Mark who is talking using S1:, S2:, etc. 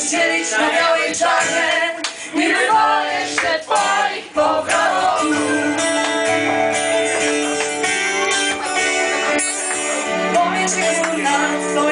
S1: rozdzielić na białe i czarne Nie wywołaj jeszcze twoich powrotów Powiedz mi nad twoim